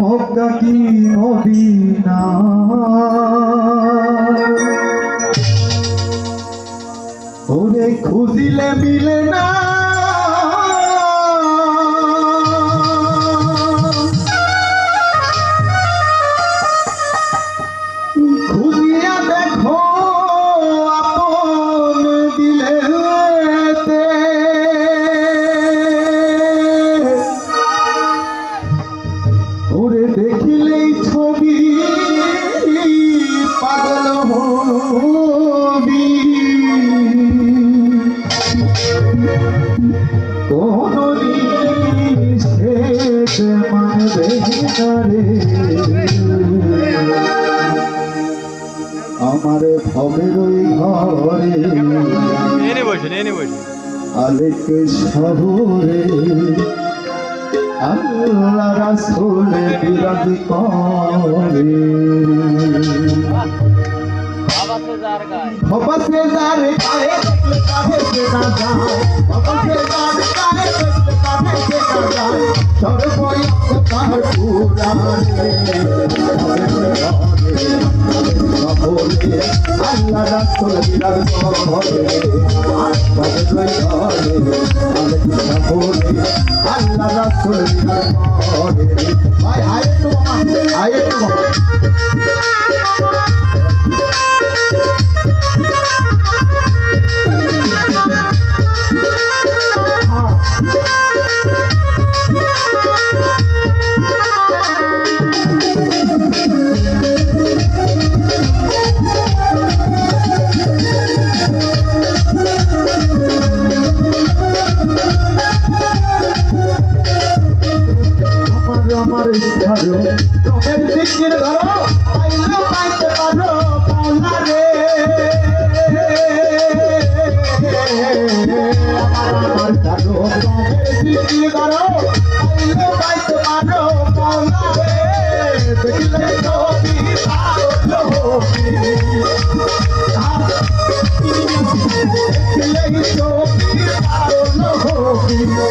মক্কা কি মদিনা ওরে খুঁজিলে মিলে না। আমার ভবের ওই ঘরে। আলেক শহরে আল্লাহ রাসূলে বিরাজ করে। বাবা সে যার কায়ে দেখলে কাহে সে না যায় বাবা সে যার কায়ে আল্লাহ রাসূল বিরাজ করে আল্লাহ রাসূল বিরাজ করে ভাই আয়েতো আয়েতো আমার ধরো তোমের দিকের ধরো পাইলে পাইতে পারো পাওনা রে আমার ধরো তোমের দিকের ধরো পাইলে পাইতে পারো পাওনা রে দেখলে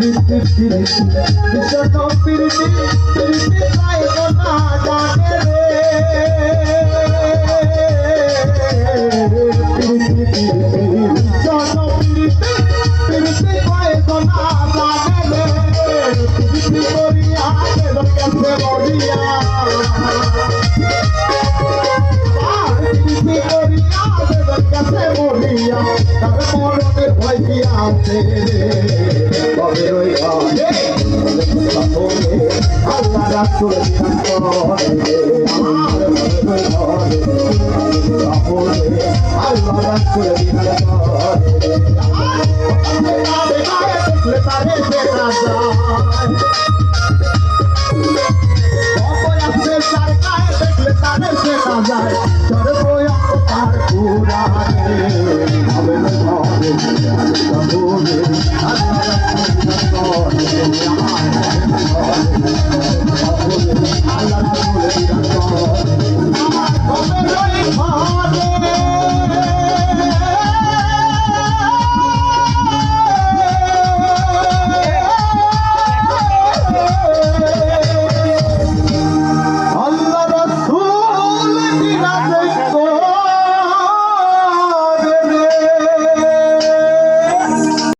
রূপে হবে ওই আল্লাহ রাসুল আল্লাহ রাসুল তাদের বেটা I'm